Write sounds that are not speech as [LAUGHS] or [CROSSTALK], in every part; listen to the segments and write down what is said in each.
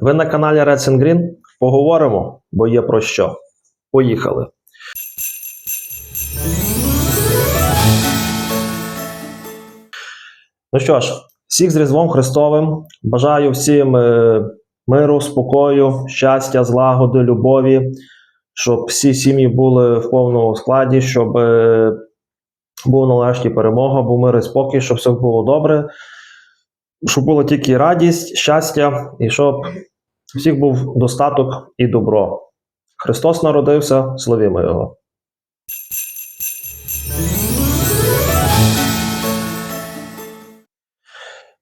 Ви на каналі Reds and Green. Поговоримо, бо є про що. Поїхали. Ну що ж, всіх з Різдвом Христовим. Бажаю всім е, миру, спокою, щастя, злагоди, любові, щоб всі сім'ї були в повному складі, щоб е, була нарешті перемога, був мир і спокій, щоб все було добре, щоб була тільки радість, щастя, і щоб всіх був достаток і добро. Христос народився, славімо Його.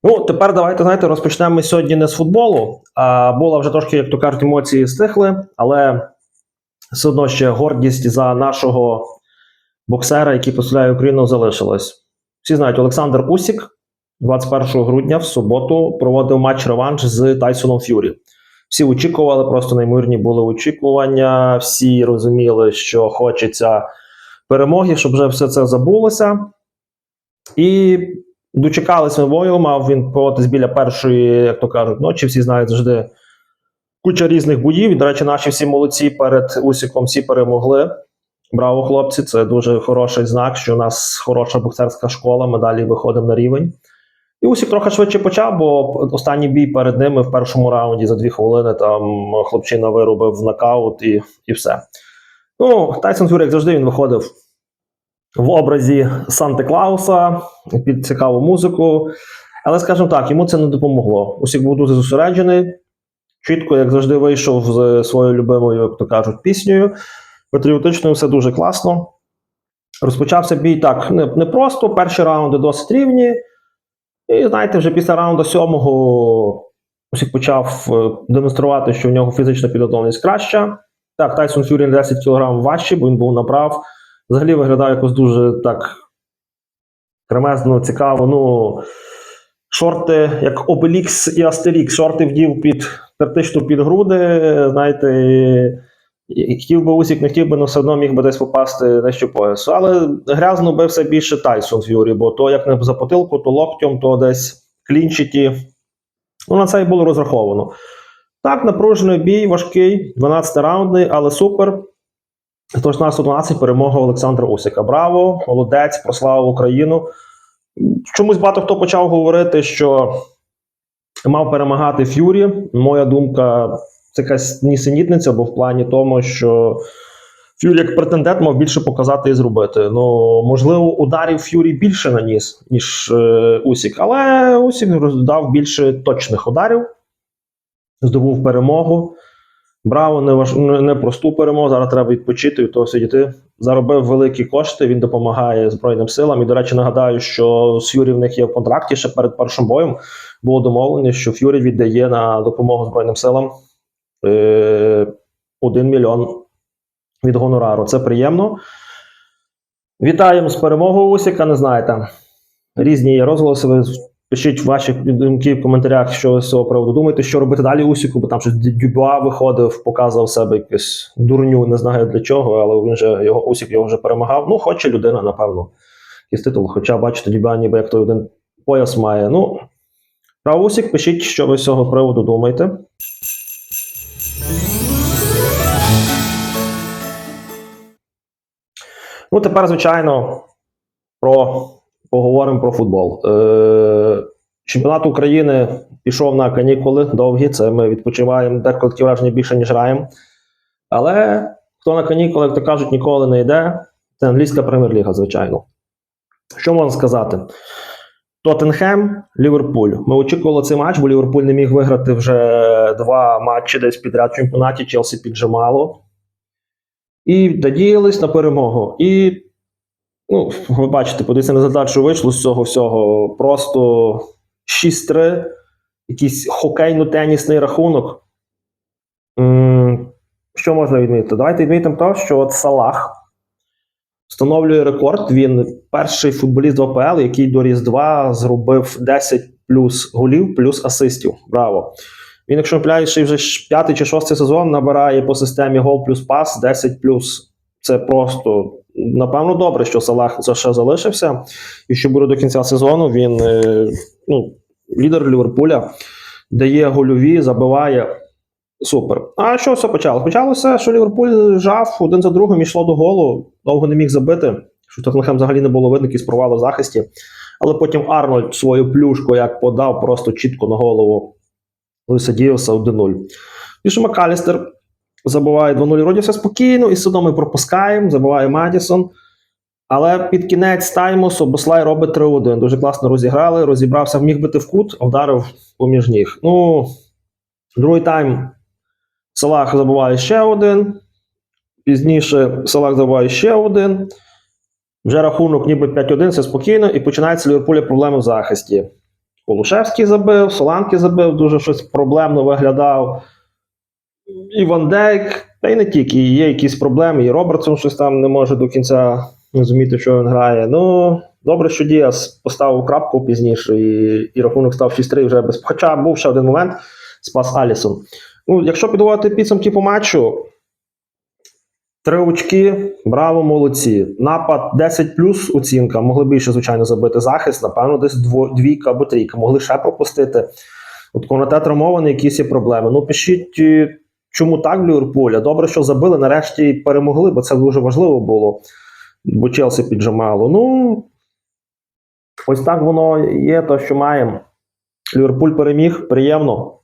Ну, тепер давайте знаєте, розпочнемо ми сьогодні не з футболу. А була вже трошки, як то кажуть, емоції стихли, але все одно ще гордість за нашого боксера, який представляє Україну, залишилась. Всі знають, Олександр Усік 21 грудня в суботу проводив матч реванш з Тайсоном Ф'юрі. Всі очікували, просто неймовірні були очікування. Всі розуміли, що хочеться перемоги, щоб вже все це забулося. І дочекались ми бою, мав він проводитись біля першої, як то кажуть, ночі. Всі знають завжди куча різних боїв. І, до речі, наші всі молодці перед Усіком всі перемогли. Браво, хлопці! Це дуже хороший знак, що у нас хороша боксерська школа. Ми далі виходимо на рівень. І Усік трохи швидше почав, бо останній бій перед ними в першому раунді за дві хвилини там хлопчина виробив нокаут і, і все. Ну, Тайсон Фюрі, як завжди, він виходив в образі Санта Клауса під цікаву музику. Але, скажімо так, йому це не допомогло. Усік був дуже зосереджений. Чітко, як завжди, вийшов з своєю любимою, як то кажуть, піснею. Патріотичною все дуже класно. Розпочався бій так не, не. Перші раунди досить рівні. І знаєте, вже після раунду сьомого Усік почав е, демонструвати, що в нього фізична підготовленість краща. Так, Тайсон Фюрі на 10 кг важчий, бо він був направ. Взагалі виглядав якось дуже так кремезно, цікаво. Ну, шорти, як Обелікс і Астерікс, шорти вдів під практично під груди. Знаєте, хотів би Усік, не хотів би, але все одно міг би десь попасти нижче поясу. Але грязно бився більше Тайсон Ф'юрі, бо то як не за потилку, то локтем, то десь клінчиті. Ну, на це і було розраховано. Так, напружений бій, важкий, 12 раундний, але супер. Тож на 112 перемога Олександра Усіка. Браво! Молодець, прославив Україну. Чомусь багато хто почав говорити, що мав перемагати Ф'юрі. Моя думка, це якась нісенітниця, бо в плані тому, що Ф'юрі як претендент мав більше показати і зробити. Ну, можливо, ударів Ф'юрі більше наніс, ніж е, Усік, але Усік роздав більше точних ударів, здобув перемогу. Браво, не, важ... не просту перемогу. Зараз треба відпочити від того сидіти. Заробив великі кошти. Він допомагає Збройним силам. І, до речі, нагадаю, що з Ф'юрі в них є в контракті. Ще перед першим боєм було домовлено, що Ф'юрі віддає на допомогу Збройним силам. 1 мільйон від гонорару. Це приємно. Вітаємо з перемогою Усіка. Не знаєте. Різні є розголоси. Пишіть ваші думки в коментарях, що ви з цього приводу думаєте, що робити далі Усіку, бо там щось Дюбуа виходив, показував себе якусь дурню, не знаю для чого, але він же його Усік його вже перемагав. Ну, хоче людина, напевно, якийсь титул. Хоча, бачите, Дюбуа ніби як той один пояс має. Ну, про Усік, пишіть, що ви з цього приводу думаєте. Ну, тепер, звичайно, про поговоримо про футбол. Е, чемпіонат України пішов на канікули довгі. Це ми відпочиваємо деколи враження більше, ніж граємо. Але хто на канікули, як то кажуть, ніколи не йде. Це англійська прем'єр-ліга, звичайно. Що можна сказати? Тоттенхем, Ліверпуль. Ми очікували цей матч, бо Ліверпуль не міг виграти вже два матчі десь підряд в чемпіонаті. Челсі піджимало. І надіялись на перемогу. І Ну, ви бачите, подивіться на що вийшло з цього всього. Просто 6-3, якийсь хокейно-тенісний рахунок. Що можна відмітити? Давайте відмітимо те, що от Салах встановлює рекорд. Він перший футболіст в АПЛ, який до Різдва зробив 10 плюс голів, плюс асистів. Браво! Він, якщо не вже п'ятий чи шостий сезон набирає по системі гол плюс пас 10 плюс. Це просто напевно добре, що Салах ще залишився, і що буде до кінця сезону. Він е, ну, лідер Ліверпуля. дає гольові, забиває. Супер. А що все почалося? Почалося, що Ліверпуль жав один за другим йшло до голу, довго не міг забити. Що Тоттенхем взагалі не було видно, якісь провали в захисті. Але потім Арнольд свою плюшку як подав просто чітко на голову Луїса Діоса 1-0. Піше Макалістер забуває 2-0, вроді все спокійно, і одно ми пропускаємо, забуває Мадісон. Але під кінець тайму Собослай робить 3-1. Дуже класно розіграли, розібрався, міг бити в кут, а вдарив поміж ніг. Ну, другий тайм Салах забуває ще один. Пізніше Салах забуває ще один. Вже рахунок ніби 5-1, все спокійно, і починається Ліверпуля проблеми в захисті. Полушевський забив, Соланки забив, дуже щось проблемно виглядав. І Ван Дейк, та й не тільки, є якісь проблеми, і Робертсон щось там не може до кінця розуміти, що він грає. Ну, добре, що Діас поставив крапку пізніше, і, і рахунок став 6-3 вже без. Хоча був ще один момент, спас Алісон. Ну, якщо підводити підсумки по матчу, три очки, браво, молодці. Напад 10 плюс оцінка, могли більше, звичайно, забити захист, напевно, десь двійка або трійка, могли ще пропустити. От Конате травмований, якісь є проблеми. Ну, пишіть, е, чому так в Ліверпуля. Добре, що забили, нарешті перемогли, бо це дуже важливо було. Бо Челсі піджимало. Ну, ось так воно є, то, що маємо. Ліверпуль переміг, приємно.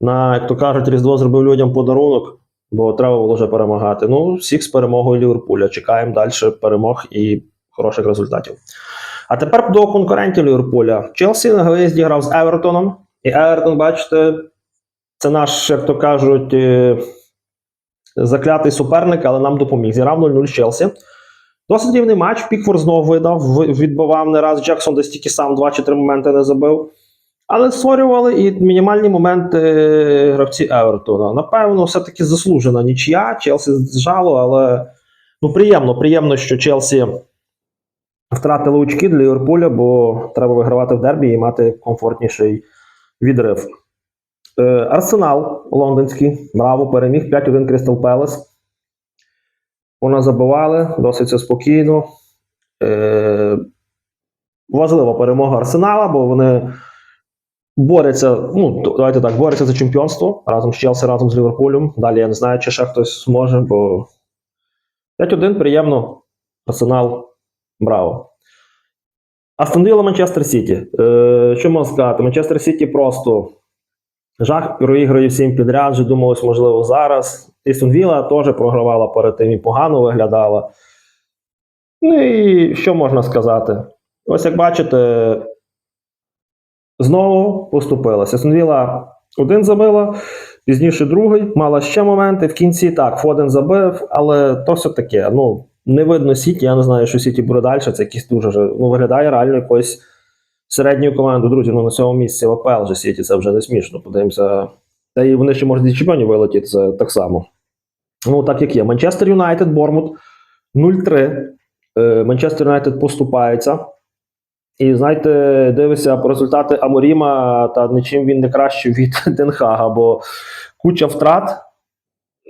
На, як то кажуть, Різдво зробив людям подарунок, бо треба було вже перемагати. Ну, всіх з перемогою Ліверпуля. Чекаємо далі перемог і хороших результатів. А тепер до конкурентів Ліверпуля. Челсі на виїзді грав з Евертоном. І Евертон, бачите, це наш, як то кажуть, е, заклятий суперник, але нам допоміг. Зіграв 0-0 Челсі. Досить рівний матч. Пікфорд знову видав, відбивав не раз. Джексон десь тільки сам 2 чи 3 моменти не забив. Але створювали і мінімальні моменти е, гравці Евертона. Напевно, все-таки заслужена нічия. Челсі зжало, але ну, приємно, приємно, що Челсі втратили очки для Ліверпуля, бо треба вигравати в дербі і мати комфортніший відрив. Е, Арсенал лондонський, браво, переміг 5-1 Крістал Пелес. Вона забивали досить все спокійно. Е, важлива перемога Арсенала, бо вони борються, ну, давайте так, борються за чемпіонство разом з Челсі, разом з Ліверпулем. Далі я не знаю, чи ще хтось зможе, бо 5-1 приємно. Арсенал, браво. Астон Манчестер Сіті. Е, що можна сказати? Манчестер Сіті просто жах проігрує всім підряд. Вже думалось, можливо, зараз. Вілла теж програвала перед тим і погано виглядала. Ну і що можна сказати? Ось як бачите, знову поступилася. Астон один забила, пізніше другий, мала ще моменти. В кінці так, Фоден забив, але то все таке. Ну, не видно Сіті, я не знаю, що Сіті буде далі. Це якийсь дуже ну, виглядає реально якоюсь середньою командою. Друзі, ну на цьому місці в АПЛ вже Сіті, це вже не смішно. Подивимося. Та і вони ще можуть зі чемпіонів вилетіти, це так само. Ну, так як є. Манчестер Юнайтед, Бормут 0-3. Е, Манчестер Юнайтед поступається. І знаєте, дивишся по результати Аморіма, та нічим він не краще від [LAUGHS] Денхага, бо куча втрат,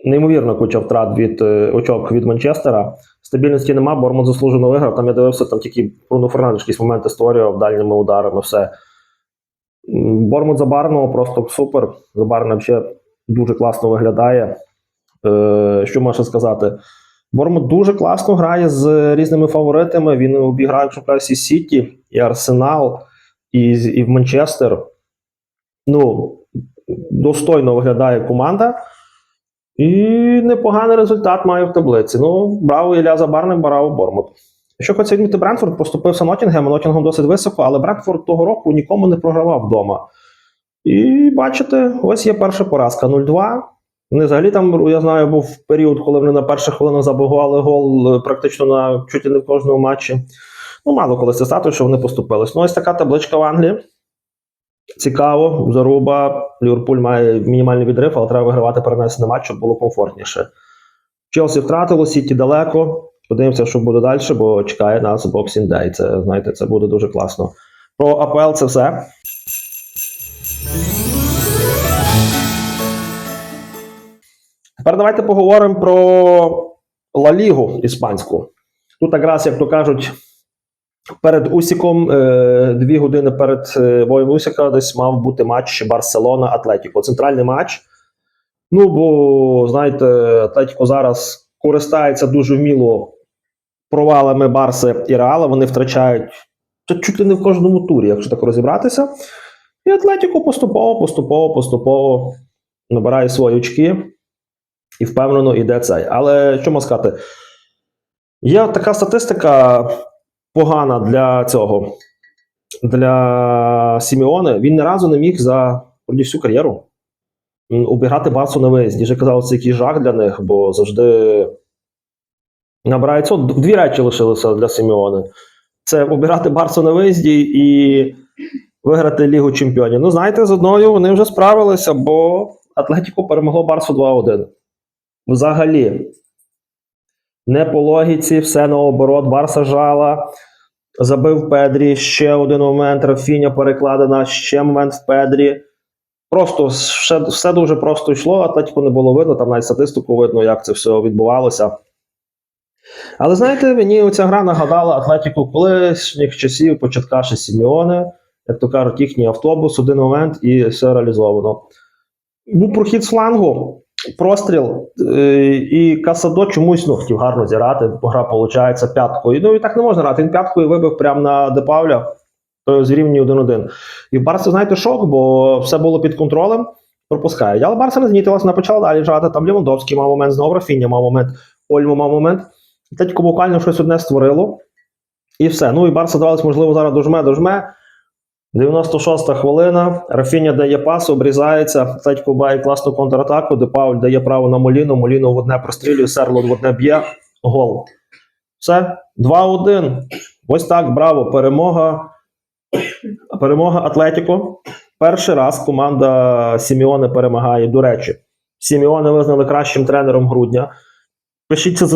неймовірно куча втрат від е, очок від Манчестера. Стабільності нема, Бормут заслужено виграв. Там я дивився, там тільки Бруно Фернандеш якісь моменти створював дальніми ударами, все. Бормут Забарного просто супер. Забарний взагалі дуже класно виглядає. Е, що можна сказати? Бормут дуже класно грає з різними фаворитами. Він обіграє, кажуть, і Сіті, і Арсенал, і, і в Манчестер. Ну, достойно виглядає команда. І непоганий результат має в таблиці. Ну, браво Ілля Забарний, браво Бормут. Що хочеться відмітити, Брентфорд поступився Нотінгем, Нотінгем досить високо, але Брентфорд того року нікому не програвав вдома. І бачите, ось є перша поразка 0-2. Вони взагалі там, я знаю, був період, коли вони на перших хвилинах забивали гол е, практично на чуть не в кожному матчі. Ну, мало коли це статус, що вони поступились. Ну, ось така табличка в Англії. Цікаво, заруба. Ліверпуль має мінімальний відрив, але треба вигравати перенесений матч, щоб було комфортніше. Челсі втратило, Сіті далеко. Подивимося, що буде далі, бо чекає нас Boxing Day. Це, знаєте, це буде дуже класно. Про АПЛ це все. Тепер давайте поговоримо про Ла Лігу іспанську. Тут якраз, як то кажуть, Перед Усіком, е, дві години перед е, боєм Усіка, десь мав бути матч Барселона-Атлетіко. Центральний матч. Ну, бо, знаєте, Атлетіко зараз користається дуже вміло провалами Барси і Реала. Вони втрачають чуть ли не в кожному турі, якщо так розібратися. І Атлетіко поступово, поступово, поступово набирає свої очки і впевнено йде цей. Але що можна сказати? Є така статистика погана для цього, для Сімеоне. Він ні разу не міг за всю кар'єру обіграти Барсу на виїзді. Вже казав, це якийсь жах для них, бо завжди набирається. Дві речі лишилися для Сімеоне: це обіграти Барсу на виїзді і виграти Лігу Чемпіонів. Ну, знаєте, з одною вони вже справилися, бо Атлетіко перемогло Барсу 2-1. Взагалі, не по логіці, все наоборот, Барса жала. Забив Педрі, ще один момент, Рафіня перекладена, ще момент в Педрі. Просто все, все дуже просто йшло, Атлетіко не було видно, там навіть статистику видно, як це все відбувалося. Але знаєте, мені оця гра нагадала Атлетіку колишніх часів, початка ще Сімеоне, як то кажуть, їхній автобус, один момент і все реалізовано. Був прохід з флангу, простріл, е, і Касадо чомусь ну, хотів гарно зіграти, гра виходить п'яткою. Ну і так не можна грати. Він п'яткою вибив прямо на Депавля, то рівні 1-1. І в Барса, знаєте, шок, бо все було під контролем, пропускає. Але Барса не знітилась, вона почала далі жати. Там Лівандовський мав момент, знову Рафіня мав момент, Ольмо мав момент. Атлетіко буквально щось одне створило. І все. Ну і Барса давалось, можливо, зараз дожме, дожме. 96-та хвилина. Рафіня дає пас, обрізається. Атлетіко бає класну контратаку, де Пауль дає право на Моліну. Моліну в одне прострілює, Серлот в одне б'є. Гол. Все. 2-1. Ось так, браво. Перемога. Перемога Атлетіко. Перший раз команда Сіміоне перемагає. До речі, Сіміоне визнали кращим тренером грудня. Пишіть це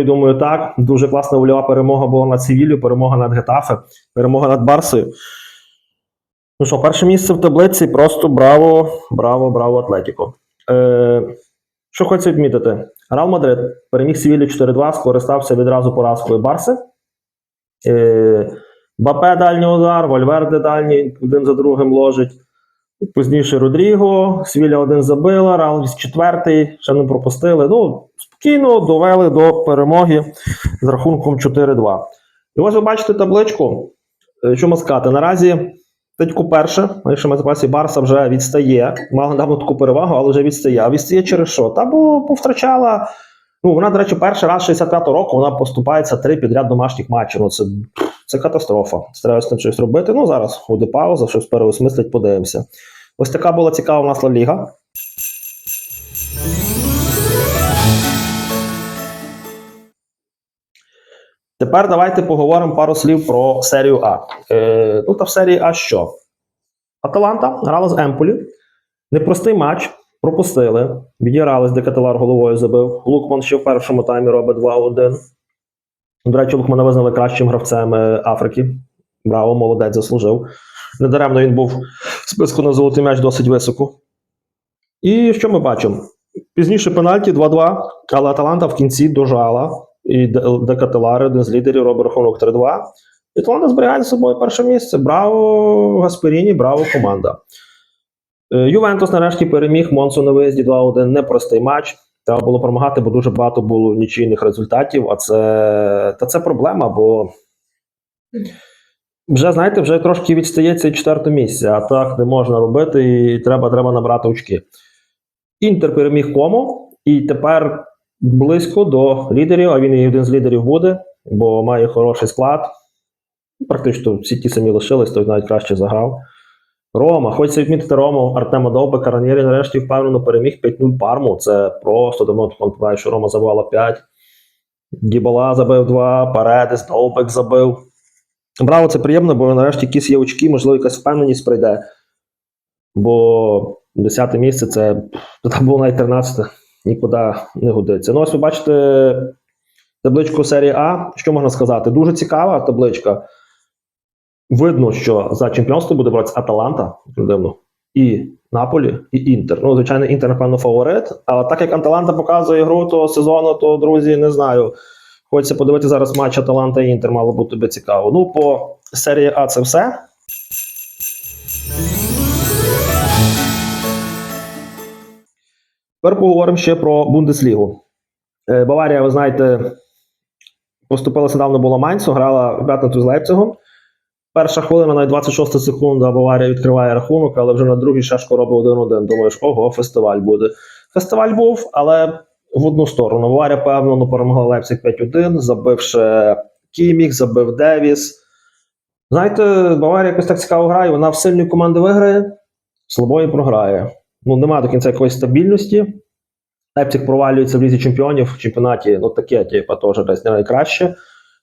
і думаю, так. Дуже класна вольова перемога була над Севілью, перемога над Гетафе, перемога над Барсою. Ну що, перше місце в таблиці просто браво, браво, браво, Атлетіко. Е, що хочу відмітити? Реал Мадрид переміг Севілью 4-2, скористався відразу поразкою Барси. Е, Бапе дальній удар, Вальверде дальній один за другим ложить. Пізніше Родріго, Свіля один забила, Реал четвертий, ще не пропустили. Ну, спокійно довели до перемоги з рахунком 4-2. І ось ви бачите табличку. Е, Що сказати? Наразі Тетьку перше, якщо ми запасі Барса вже відстає. Мала недавно таку перевагу, але вже відстає. А відстає через що? Та бо повтрачала. Ну, вона, до речі, перший раз 65-го року вона поступається три підряд домашніх матчів. Ну, це, це катастрофа. Треба з тим щось робити. Ну, зараз буде пауза, щось переосмислить, подивимося. Ось така була цікава у нас Ла Ліга. Тепер давайте поговоримо пару слів про серію А. Е, та в серії А що? Аталанта грала з Емполі. Непростий матч. Пропустили. Відігрались, де Каталар головою забив. Лукман ще в першому таймі робить 2-1. До речі, Лукмана визнали кращим гравцем е, Африки. Браво, молодець заслужив. Недаремно він був в списку на золотий м'яч досить високо. І що ми бачимо? Пізніше пенальті 2-2, але Аталанта в кінці дожала. І Де- Каталари, один з лідерів, робить рахунок 3-2. І Атланта зберігає за собою перше місце. Браво Гасперіні, браво команда. Е, Ювентус нарешті переміг Монсу на виїзді 2-1. Непростий матч. Треба було перемагати, бо дуже багато було нічийних результатів. А це, та це проблема, бо вже, знаєте, вже трошки відстається четверте місце, а так не можна робити, і треба, треба набрати очки. Інтер переміг Комо, і тепер близько до лідерів, а він і один з лідерів буде, бо має хороший склад. Практично всі ті самі лишились, той навіть краще заграв. Рома, хочеться відмітити Рому, Артема Довбека, Ранєрі нарешті впевнено переміг 5-0 Парму. Це просто давно пам'ятаю, що Рома забивала 5. Дібала забив 2, Паредес, Довбек забив. Браво, це приємно, бо нарешті якісь є очки, можливо, якась впевненість прийде. Бо 10 місце це було навіть 13 нікуди не годиться. Ну, ось ви бачите табличку серії А. Що можна сказати? Дуже цікава табличка. Видно, що за чемпіонство буде боротися Аталанта, дивно, і Наполі, і Інтер. Ну, звичайно, Інтер, напевно, фаворит. Але так як Аталанта показує гру того сезону, то, друзі, не знаю. Хочеться подивитися зараз матч Аталанта і Інтер, мало бути тобі цікаво. Ну, по серії А це все. Тепер поговоримо ще про Бундеслігу. Е, Баварія, ви знаєте, поступилася недавно було Майнцу, грала в п'ятницю з Лейпцигом. Перша хвилина, навіть 26 секунда, Баварія відкриває рахунок, але вже на другій шашку робить 1-1. Думаєш, ого, фестиваль буде. Фестиваль був, але в одну сторону. Баварія, певно, ну, перемогла Лейпциг 5-1, забивши Кімік, забив Девіс. Знаєте, Баварія якось так цікаво грає, вона в сильної команди виграє, слабої програє. Ну, немає до кінця якоїсь стабільності. Лейпциг провалюється в лізі чемпіонів в чемпіонаті, ну таке, типу, теж десь не найкраще.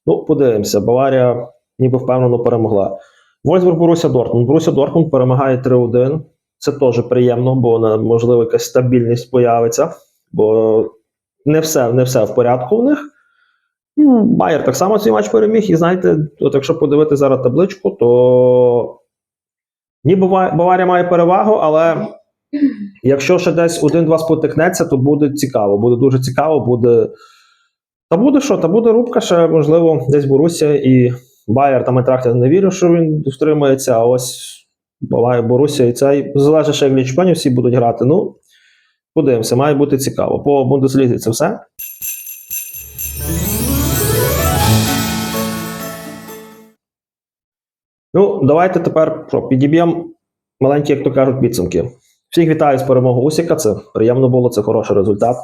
Ну, подивимося, Баварія ніби впевнено перемогла. Вольсбург Боруся Дортмунд. Боруся Дортмунд перемагає 3-1. Це теж приємно, бо можливо якась стабільність появиться, бо не все, не все в порядку в них. Ну, Байер так само цей матч переміг, і знаєте, от якщо подивити зараз табличку, то ніби Баварія має перевагу, але якщо ще десь один-два спотикнеться, то буде цікаво. Буде дуже цікаво, буде. Та буде що? Та буде рубка, ще, можливо, десь Борусsia і Байер там Айтрахт не вірю, що він втримається, а ось буває Борусsia і цей. Залежить, ще як чемпіонів всі будуть грати. Ну, подивимося, має бути цікаво. По Бундеслізі це все. Ну, давайте тепер підіб'ємо маленькі, як то кажуть, підсумки. Всіх вітаю з перемогою Усіка. Це приємно було, це хороший результат.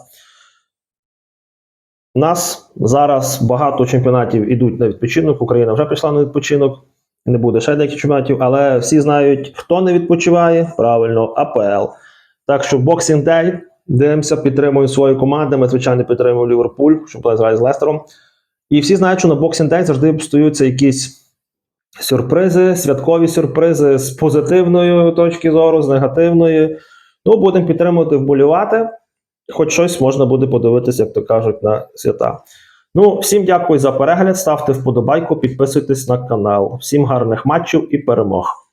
У нас зараз багато чемпіонатів ідуть на відпочинок. Україна вже пішла на відпочинок. Не буде ще деяких чемпіонатів, але всі знають, хто не відпочиває. Правильно, АПЛ. Так що Boxing Day, дивимося, підтримуємо свої команди. Ми, звичайно, підтримуємо Ліверпуль, що буде з Лестером. І всі знають, що на Boxing Day завжди стаються якісь сюрпризи, святкові сюрпризи з позитивної точки зору, з негативної. Ну, будемо підтримувати, вболівати. Хоч щось можна буде подивитися, як то кажуть, на свята. Ну, всім дякую за перегляд. Ставте вподобайку, підписуйтесь на канал. Всім гарних матчів і перемог.